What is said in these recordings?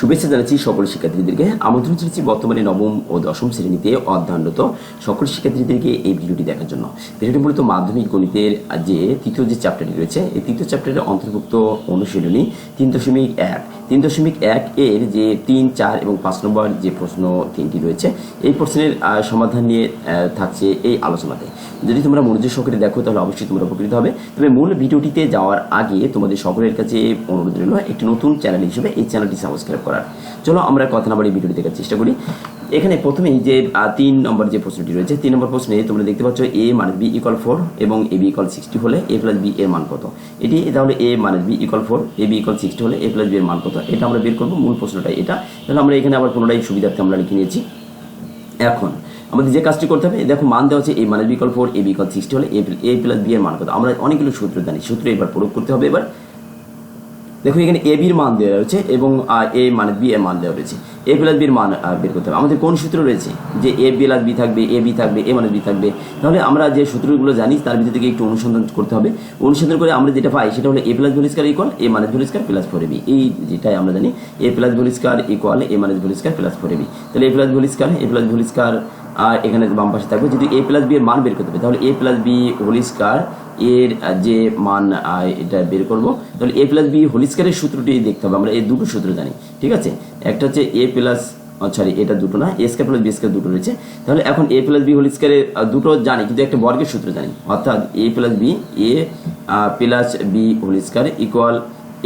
শুভেচ্ছা জানাচ্ছি সকল শিক্ষার্থীদেরকে। আমন্ত্রণ জানাচ্ছি বর্তমানে নবম ও দশম শ্রেণীতে অধ্যয়নরত সকল শিক্ষার্থীদেরকে এই ভিডিওটি দেখার জন্য। ভিডিওটি মূলত মাধ্যমিক গণিতের যে তৃতীয় যে চ্যাপ্টারটি রয়েছে, এই তৃতীয় চ্যাপ্টারের অন্তর্ভুক্ত অনুশীলনী তিন দশমিক এক। তিন দশমিক এক এর যে তিন, চার এবং পাঁচ নম্বর যে প্রশ্ন তিনটি রয়েছে, এই প্রশ্নের সমাধান নিয়ে থাকছে এই আলোচনাতে। যদি তোমরা মনোযোগ সহকারে দেখো, তাহলে অবশ্যই তোমরা উপকৃত হবে। তবে মূল ভিডিওটিতে যাওয়ার আগে তোমাদের সকলের কাছে অনুরোধ রইল, একটি নতুন চ্যানেল হিসেবে এই চ্যানেলটি সাবস্ক্রাইব করার। চলো আমরা কথা না বাড়ি ভিডিওটি দেখার চেষ্টা করি। এখানে প্রথমেই যে তিন নম্বর যে প্রশ্নটি রয়েছে, তিন নম্বর প্রশ্নে তোমরা দেখতে পাচ্ছ A minus B equal four এবং এ বি ইকুয়াল সিক্সটি হলে এ প্লাস বি এর মান কত? এটি তাহলে A minus B equal four A B equal sixty হলে এ প্লাস বি এর মান কত? এটা আমরা বের করব, মূল প্রশ্নটা এটা। তাহলে আমরা এখানে আবার পুনরায় সুবিধার্থে আমরা লিখে নিয়েছি। এখন, আমাদের যে কাজটি করতে হবে, দেখো মান দেওয়া আছে এই মানের বিকল্প ফোর এ বিকল্প সিক্সটি হলে এ প্লাস বি এর মান কত? আমরা অনেকগুলো সূত্র জানি, সূত্র এবার প্রয়োগ করতে হবে এবার। দেখো এখানে এ বির মান দেওয়া রয়েছে এবং এ মানে বি এর মান দেওয়া রয়েছে। এ প্লাস বির মান বের করতে হবে। আমাদের কোন সূত্র রয়েছে? যে এ বি প্লাস বি থাকবে এ বি থাকবে এ মানে বি থাকবে। তাহলে আমরা যে সূত্রগুলো জানি, তার ভিতর থেকে একটু অনুসন্ধান করতে হবে। অনুসন্ধান করে আমরা যেটা পাই, সেটা হলো A plus whole square equal A minus whole plus four B এই যেটাই আমরা জানি A plus whole square equal A minus whole plus four B তাহলে A plus whole square A plus whole আর এখানে বাম পাশে থাকবে। যদি এ প্লাস বি এর মান বের করতে হবে তাহলে এ প্লাস বি হোল এর যে মান এটা বের করব। তাহলে এ প্লাস বি হোল স্কয়ারের সূত্রটি দেখতে হবে, আমরা এই দুটো সূত্র জানি, ঠিক আছে? একটা হচ্ছে এ প্লাস সরি এটা দুটো না A square plus B square দুটো রয়েছে। তাহলে এখন এ প্লাস বি হোল স্কয়ারের দুটো জানি, কিন্তু একটা বর্গের সূত্র জানি। অর্থাৎ A plus B A plus B whole square equal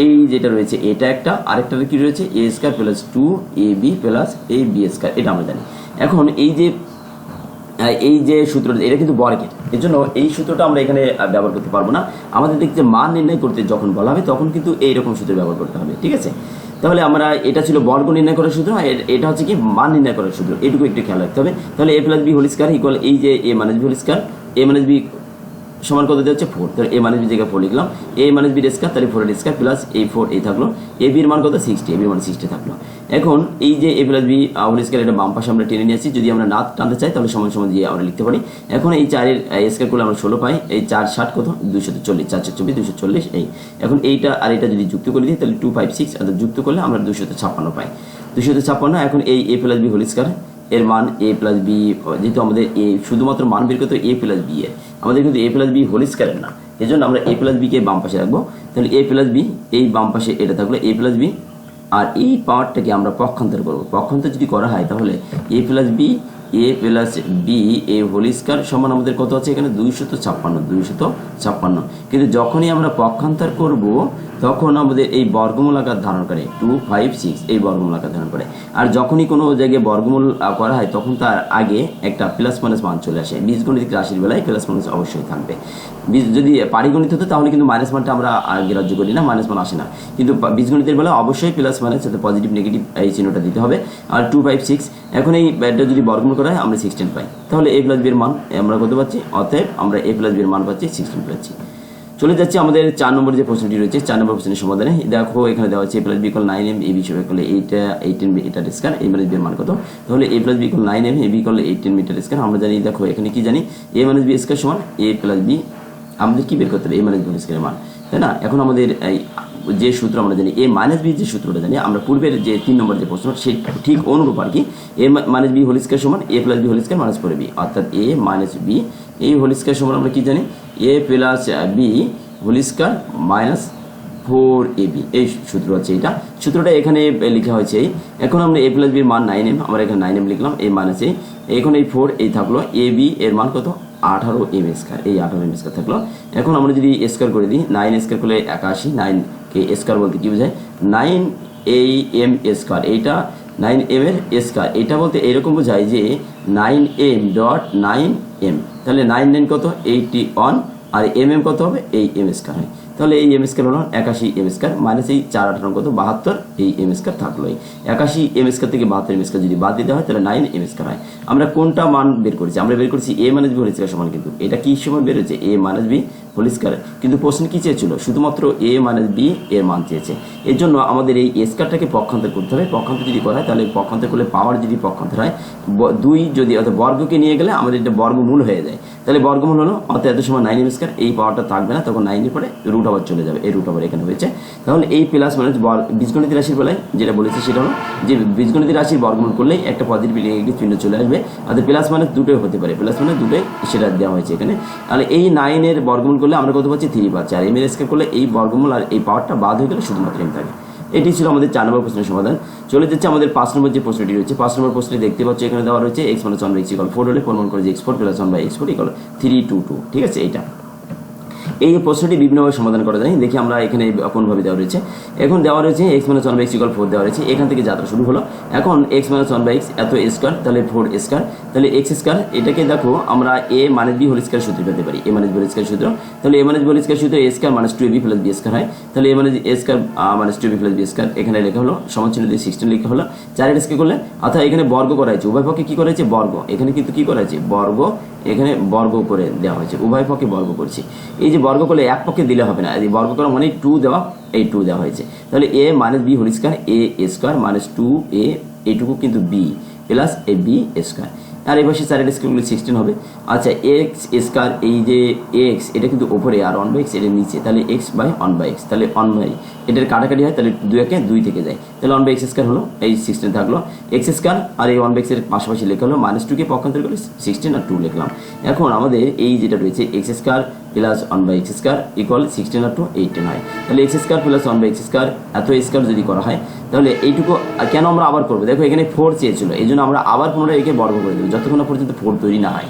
এই যেটা রয়েছে, এটা একটা আরেকটা কি রয়েছে? A square plus two A B plus A B square এটা আমরা জানি। এখন এই যে এই যে সূত্র, এটা কিন্তু বর্গের এর জন্য এই সূত্রটা আমরা এখানে ব্যবহার করতে পারব না। আমাদের দেখতে মান নির্ণয় করতে যখন বলা হবে, তখন কিন্তু এইরকম সূত্র ব্যবহার করতে হবে, ঠিক আছে? তাহলে আমরা, এটা ছিল বর্গ নির্ণয় করার সূত্র, আর এটা হচ্ছে কি মান নির্ণয় করার সূত্র। এটুকু একটু খেয়াল রাখতে হবে। তাহলে A plus B whole square equal এই যে A minus B whole square A minus B সমান কত হচ্ছে ফোর তাহলে এ মাইনাস বি জায়গায় ফোর লিখলাম এ মাইনাস বি স্কয়ার তাহলে four square plus A four এই থাকল। এ বির মান কত? সিক্সটি এ বির মান সিক্সটি থাকল। এখন এই যে A plus B whole square এটা বাম পাশে আমরা টেনে নিয়ে আসছি যদি আমরা না টানতে চাই, তাহলে সমান সমান দিয়ে আমরা লিখতে পারি। এখন এই চারের স্কয়ার করলে আমরা ষোলো পাই। এই চার ষাট কত? দুশো চল্লিশ চারশো চব্বিশ দুশো চল্লিশ, এই। এখন এইটা আর এটা যদি যুক্ত করে দিই, তাহলে টু ফাইভ সিক্স অর্থাৎ যুক্ত করলে আমরা দুশো ছাপ্পান্ন পাই। দুশো ছাপ্পান্ন, এখন এই A plus B whole square এর মান এ প্লাস বি যেহেতু আমাদের এ শুধুমাত্র মান বের করতে এ প্লাস বি এর আমাদের কিন্তু এ প্লাস বি হোল স্কয়ারের না। এই জন্য আমরা এ প্লাস বিকে বাম পাশে রাখব। তাহলে এ প্লাস বি এই বাম পাশে এটা থাকল এ প্লাস বি আর এই পাওয়ারটাকে আমরা পক্ষান্তর করব। পক্ষান্তর যদি করা হয়, তাহলে A plus B A plus B A whole square সমান আমাদের কত আছে এখানে? দুইশত ছাপ্পান্ন দুইশত ছাপ্পান্ন। কিন্তু যখনই আমরা পক্ষান্তর করব, তখন আমাদের এই বর্গমূল আকার ধারণ করে। টু ফাইভ সিক্স এই বর্গমূল আকার ধারণ করে। আর যখনই কোনো জায়গায় বর্গমূল করা হয়, তখন তার আগে একটা প্লাস মাইনাস মান চলে আসে। বীজগণিতিক রাশির বেলায় প্লাস মাইনাস অবশ্যই থাকবে। বীজ, যদি পারিগণিত হতো, তাহলে কিন্তু মাইনাস মানটা আমরা গ্রাহ্য করি না মাইনাস মান আসে না। কিন্তু বীজগণিতের বেলা অবশ্যই প্লাস মাইনাস সাথে পজিটিভ নেগেটিভ এই চিহ্নটা দিতে হবে। আর টু ফাইভ সিক্স এখন এই যদি বর্গমূল করা আমরা সিক্সটিন পাই। তাহলে এ প্লাস বির মান আমরা কত পাচ্ছি? অতএব আমরা এ প্লাস বির মান পাচ্ছি সিক্সটিন পাচ্ছি। চলে যাচ্ছে আমাদের চার নম্বর যে প্রশ্নটি রয়েছে, চার নম্বর প্রশ্নের সমাধানে। দেখো, এখানে দেওয়া আছে A plus B equal nine M A B সবাই করলে এইটা এইটিন এটা স্কয়ার এ মাইনাস বি মান কত? তাহলে A plus B equal nine M A B করলে এইটিন মিটার স্কয়ার আমরা জানি, দেখো, এখানে কি জানি? এ মাইনাস বি স্কয়ার সমান এ প্লাস বি আমাদের কি বের করতে হবে? এ মাইনাস বি স্কয়ারের মান। তাই না? এখন আমাদের যে সূত্র আমরা জানি এ মাইনাস বি যে সূত্রটা জানি, আমরা পূর্বের যে তিন নম্বর যে প্রশ্ন, সে ঠিক অনুরূপ আর কি। A minus B whole square সমান A plus B whole square minus four B অর্থাৎ এ মাইনাস বি এই হোল স্কয়ার সমান আমরা কি জানি? A plus B whole square minus four A B এই সূত্র হচ্ছে এটা সূত্রটা এখানে লেখা হয়েছে এই। এখন আমরা এ প্লাস বির মান নাইন এম আমরা এখানে নাইন এম লিখলাম এ মাইনাস এই এখন এই ফোর এই থাকল এ বি এর মান কত? আঠারো এম স্কয়ার এই আঠারো এম স্কয়ার থাকল। এখন আমরা যদি স্কয়ার করে দিই নাইন স্কয়ার করলে একাশি নাইন কে স্কয়ার বলতে কি বোঝায়? নাইন এই এম স্কয়ার। এইটা নাইন এম এর স্কয়ার। এটা বলতে এরকম বোঝায় যে nine M dot nine M. তাহলে নাইন নাইন কত? Eighty one. আর এম এম কত হবে? এই এম স্কয়ার হয়। তাহলে এই এম স্কয়ার হলো একাশি এম স্কয়ার মাইনাস এই চার আঠারো কত? বাহাত্তর। এই এম স্কয়ার থাকল এই একাশি এম স্কয়ার থেকে বাহাত্তর এম স্কয়ার যদি বাদ দিতে হয়, তাহলে নাইন এম স্কয়ার হয়। আমরা কোনটা মান বের করেছি? আমরা বের করেছি এ মাইনাস বি হোল সমান কিন্তু। এটা কি সমান বের হচ্ছে এ মাইনাস বি স্কোয়ার কিন্তু প্রশ্ন কি চেয়েছিল? শুধুমাত্র এ মাইনাস বি এর মান চেয়েছে। এর জন্য আমাদের এই স্কোয়ারটাকে পক্ষান্তর করতে হবে। পক্ষান্তর যদি করা হয়, তাহলে পক্ষান্তর করলে পাওয়ার যদি পক্ষান্তর হয় দুই যদি অর্থাৎ বর্গকে নিয়ে গেলে আমাদের এটা বর্গমূল হয়ে যায়। তাহলে বর্গমূল হলো, অর্থাৎ এত সময় নাইন স্কোয়ার এই পাওয়ারটা থাকবে না, তখন নাইনের পরে রুট আবার চলে যাবে। এই রুট আবার এখানে হয়েছে। তাহলে এই প্লাস মাইনাস বীজগণিত রাশির বেলায় যেটা বলেছি সেটা হলো যে বীজগণিত রাশির বর্গমূল করলেই একটা পজিটিভ নেগেটিভ চিহ্ন চলে আসবে। অর্থাৎ প্লাস মাইনাস দুটোই হতে পারে। প্লাস মাইনাস দুটোই সেটা দেওয়া হয়েছে এখানে। তাহলে এই নাইনের বর্গমূল করলে আমরা কত পাচ্ছি? থ্রি পাচ্ছি। আর এম এর স্কোয়ার করলে এই বর্গমূল আর এই পাওয়ারটা বাদ হয়ে গেলে শুধুমাত্র এম থাকে। এটি ছিল আমাদের চার নম্বর প্রশ্নের সমাধান। চলে যাচ্ছে আমাদের পাঁচ নম্বর যে প্রশ্নটি রয়েছে, পাঁচ নম্বর প্রশ্নটি দেখতে পাচ্ছি, এখানে দেওয়া রয়েছে এক্স মানে বাই এক্স ইকল ফোর হলে প্রমাণ করে যে X four plus one by X four equal three two two ঠিক আছে, এইটা। এই প্রশ্নটি বিভিন্নভাবে সমাধান করা যায় দেখি আমরা এখানে কোনভাবে দেওয়া রয়েছে। এখন দেওয়া রয়েছে X minus one by X equal four দেওয়া রয়েছে। এখান থেকে যাত্রা শুরু হলো। এখন X minus one by X এত স্কোয়ার তাহলে ফোর স্কোয়ার তাহলে এক্স স্কোয়ার এটাকে দেখো, আমরা A minus B whole square সূত্র পেতে পারি। A minus B whole square সূত্র। তাহলে A minus B whole square সূত্র A square minus two A B plus B square হয়। তাহলে A minus A square minus two B plus B square এখানে লেখা হলো সমান চিহ্ন দিয়ে সিক্সটিন লেখা হলো। চারের স্কে করলে, অর্থাৎ এখানে বর্গ করা হয়েছে। উভয় পক্ষে কি করা হয়েছে? বর্গ। এখানে কিন্তু কি করা হয়েছে? বর্গ। এখানে বর্গ করে দেওয়া হয়েছে। উভয় পক্ষে বর্গ করছি। এই যে বর্গ করলে এক পক্ষে দিলে হবে না। বর্গ করা মানে টু দেওয়া, এই টু দেওয়া হয়েছে। তাহলে A minus B whole square A square minus two A এইটুকু কিন্তু B plus A B square আর এই পাশে চারের স্কোয়ারগুলো সিক্সটিন হবে। আচ্ছা এক্স স্কোয়ার এই যে এক্স এটা কিন্তু ওপরে আর ওয়ান বাই এক্স এটা নিচে। তাহলে X by one by X তাহলে ওয়ান বাই এটার কাটাকাটি হয়, তাহলে দুই একে দুই থেকে যায়। তাহলে ওয়ান বাই এক্স স্কোয়ার হলো, এই সিক্সটিন থাকল। এক্স স্কোয়ার আর এই ওয়ান বাই এক্সের পাশাপাশি লেখা হলো মাইনাস টুকে পক্ষান্তর করে সিক্সটিন আর টু লিখলাম। এখন আমাদের এই যেটা রয়েছে X square plus one by X square equal sixteen R two eighteen হয়। তাহলে X square plus one by X square এত স্কোয়ার যদি করা হয়, তাহলে এইটুকু কেন আমরা আবার করব? দেখো এখানে ফোর চেয়েছিল, এই জন্য আমরা আবার পুনরায় একে বর্গ করে দেবো, যতক্ষণ পর্যন্ত ফোর তৈরি না হয়।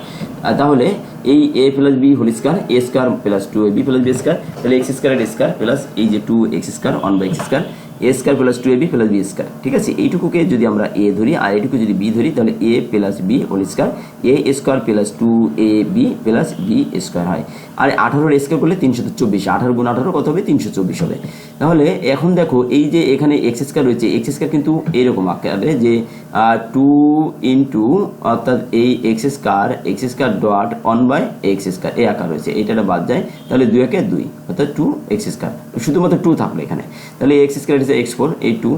তাহলে এই A plus B whole square A square plus two A B plus B square তাহলে এক্স স্কোয়ার স্কোয়ার প্লাস এই যে two X square one by X square A square plus two A B plus B square ঠিক আছে? এইটুকুকে যদি আমরা এ ধরি, আর এইটুকু যদি বি ধরি, তাহলে A plus B whole square A square plus two A B plus B square হয়। আর আঠারোর স্কোয়ার করলে তিনশো চব্বিশ। আঠারো গুণ আঠারো কত হবে? তিনশো চব্বিশ হবে। তাহলে এখন দেখো, এই যে এখানে এক্স স্কোয়ার রয়েছে এক্স স্কোয়ার কিন্তু এরকম আকারে যে টু ইন্টু অর্থাৎ এই X square X square dot one by X square এই আকার রয়েছে। এইটা বাদ যায়। তাহলে দুই একে দুই, অর্থাৎ টু এক্স স্কোয়ার শুধুমাত্র টু থাকল এখানে। তাহলে এক্স স্কোয়ার এক্স ফোর এই টু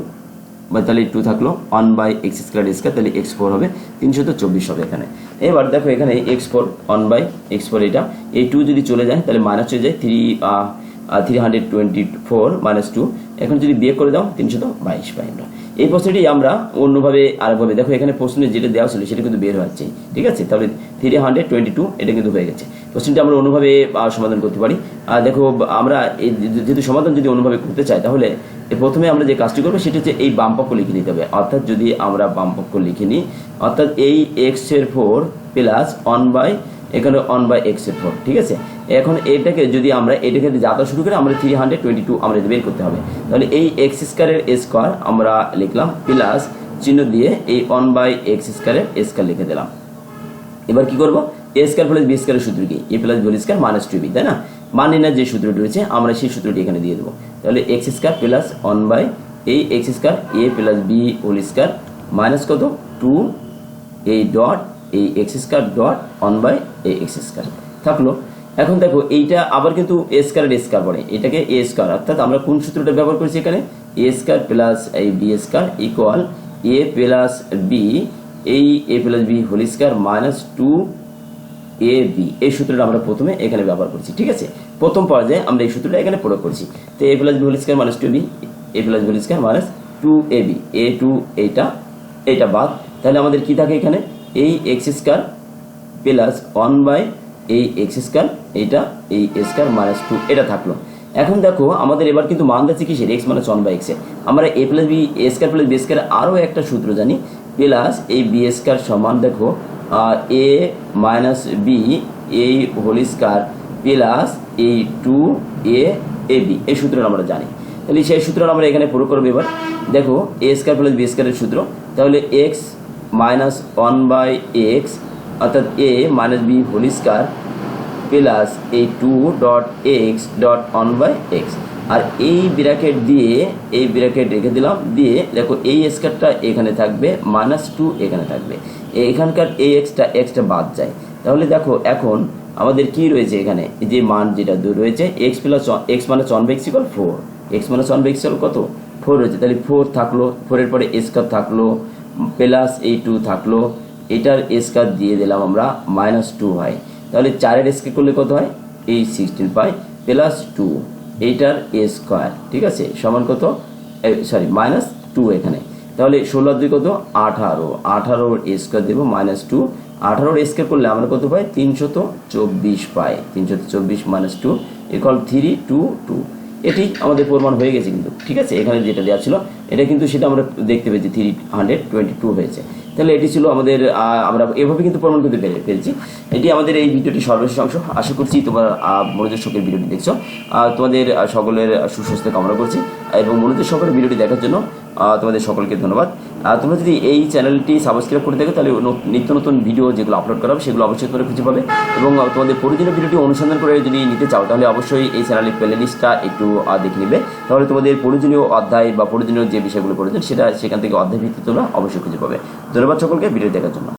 বা তাহলে এই টু থাকল one by X square square তাহলে এক্স ফোর হবে, তিনশো তো চব্বিশ হবে এখানে। এবার দেখো এখানে X four one by X four এটা এই টু যদি চলে যায়, তাহলে মাইনাস হয়ে যায় three three hundred twenty four minus two এখন যদি বিয়ে করে দাও, তিনশো তো বাইশ পাই আমরা। এই প্রশ্নটি আমরা অন্যভাবে আরেকভাবে দেখো, এখানে প্রশ্নে যেটা দেওয়া ছিল সেটা কিন্তু বের হচ্ছে, ঠিক আছে? তাহলে থ্রি হান্ড্রেড টোয়েন্টি টু এটা কিন্তু হয়ে গেছে। কোশ্চেনটা আমরা অন্যভাবে সমাধান করতে পারি। আর দেখো, আমরা এই যেহেতু সমাধান যদি অন্যভাবে করতে চাই, তাহলে প্রথমে আমরা যে কাজটি করব, সেটা হচ্ছে এই বাম পক্ষ লিখে নিতে হবে। অর্থাৎ যদি আমরা বাম পক্ষ লিখে নিই, অর্থাৎ এই এক্সের ফোর প্লাস ওয়ান বাই এখানে ওয়ান বাই এক্সের ফোর ঠিক আছে? এখন এটাকে যদি আমরা, এটাকে যাত্রা শুরু করে, আমরা থ্রি হান্ড্রেড টোয়েন্টি টু আমরা বের করতে হবে। তাহলে এই এক্স স্কোয়ারের স্কোয়ার আমরা লিখলাম প্লাস চিহ্ন দিয়ে এই ওয়ান বাই এক্স স্কোয়ারের স্কোয়ার লিখে দিলাম। এবার কি করব? এ স্কোয়ার প্লাস বি স্কোয়ারের সূত্র কি? A plus B square minus two B তাই না? মানে না যে সূত্রটি রয়েছে, আমরা সেই সূত্রটি এখানে দিয়ে দেবো। তাহলে X square plus one by এই X square A plus B whole square minus কত? টু এই ডট এই X square dot one by এই এক্স স্কোয়ার থাকল। এখন দেখো, এইটা আবার কিন্তু এ স্কোয়ারের স্কোয়ার পড়ে এটাকে এ স্কোয়ার অর্থাৎ আমরা কোন সূত্রটা ব্যবহার করছি এখানে? এ স্কোয়ার প্লাস এই B square equal A plus B এই A plus B whole square minus two A B এই সূত্রটা আমরা প্রথমে এখানে ব্যবহার করছি, ঠিক আছে? প্রথম পর্যায়ে আমরা এই সূত্রটা এখানে প্রয়োগ করছি। তো A plus B whole square minus two B A plus B whole square minus two A B A two এইটা এইটা বাদ। তাহলে আমাদের কি থাকে এখানে? এই X square plus one by এই এক্স স্কোয়ার এইটা, এই স্কোয়ার মাইনাস টু এটা থাকল। এখন দেখো, আমাদের এবার কিন্তু মান যাচ্ছে কিসের? X minus one by X আমরা A plus B A square plus B square আরও একটা সূত্র জানি। প্লাস এই বি স্কোয়ার সমান দেখো এ মাইনাস বি এই হোল স্কোয়ার প্লাস এই টু এ এ বি এই সূত্রটা আমরা জানি। তাহলে সেই সূত্রটা আমরা এখানে পুরো করব এবার। দেখো এ স্কোয়ার প্লাস বি স্কোয়ারের সূত্র। তাহলে X minus one by X অর্থাৎ A minus B whole square plus এই two dot X dot one by X আর এই ব্র্যাকেট দিয়ে, এই ব্র্যাকেট রেখে দিলাম, দিয়ে দেখো এই স্কোয়ারটা এখানে থাকবে মাইনাস টু এখানে থাকবে। এখানকার এই এক্সটা এক্সটা বাদ যায়। তাহলে দেখো এখন আমাদের কি রয়েছে এখানে? যে মান যেটা দূর রয়েছে এক্স প্লাস এক্স মানে ওয়ান ইকুয়াল ফোর এক্স মানে ওয়ান ইকুয়াল কত? ফোর রয়েছে। তাহলে ফোর থাকল ফোরের পরে স্কোয়ার থাকল প্লাস এই টু থাকল। এটার স্কোয়ার দিয়ে দিলাম আমরা মাইনাস টু হয়। তাহলে চারের স্কোয়ার করলে কত হয়? এই সিক্সটিন পাই প্লাস টু এইটার এ স্কোয়ার ঠিক আছে? সমান কত? সরি মাইনাস টু এখানে। তাহলে ষোলো দুই কত? আঠারো। আঠারোর স্কোয়ার দেবো মাইনাস টু আঠারোর স্কোয়ার করলে আমরা কত পাই? তিনশত চব্বিশ পাই। তিনশত চব্বিশ minus two equal three two two এটি আমাদের প্রমাণ হয়ে গেছে কিন্তু, ঠিক আছে? এখানে যেটা দেওয়া ছিল, এটা কিন্তু সেটা আমরা দেখতে পেয়েছি। থ্রি হান্ড্রেড টোয়েন্টি টু হয়েছে। তাহলে এটি ছিল আমাদের আমরা এভাবে কিন্তু প্রমাণ করতে পেরে ফেলছি এটি আমাদের এই ভিডিওটি সর্বশেষ অংশ। আশা করছি তোমার মনোযোগ শোকের ভিডিওটি দেখছ। তোমাদের সকলের সুস্বাস্থ্য কামনা করছি। এবং মনোযোগ সকলের ভিডিওটি দেখার জন্য তোমাদের সকলকে ধন্যবাদ। আর তোমরা যদি এই চ্যানেলটি সাবস্ক্রাইব করে থাকো তাহলে নিত্য নতুন ভিডিও যেগুলো আপলোড করা হবে, সেগুলো অবশ্যই তোমরা খুঁজে পাবে। এবং তোমাদের প্রয়োজনীয় ভিডিওটি অনুসন্ধান করে যদি নিতে চাও, তাহলে অবশ্যই এই চ্যানেলের প্লে লিস্টটা একটু দেখে নেবে। তাহলে তোমাদের প্রয়োজনীয় অধ্যায় বা প্রয়োজনীয় যে বিষয়গুলো প্রয়োজন সেটা সেখান থেকে অধ্যায় ভিত্তিতে তোমরা অবশ্যই খুঁজে পাবে। ধন্যবাদ সকলকে ভিডিও দেখার জন্য।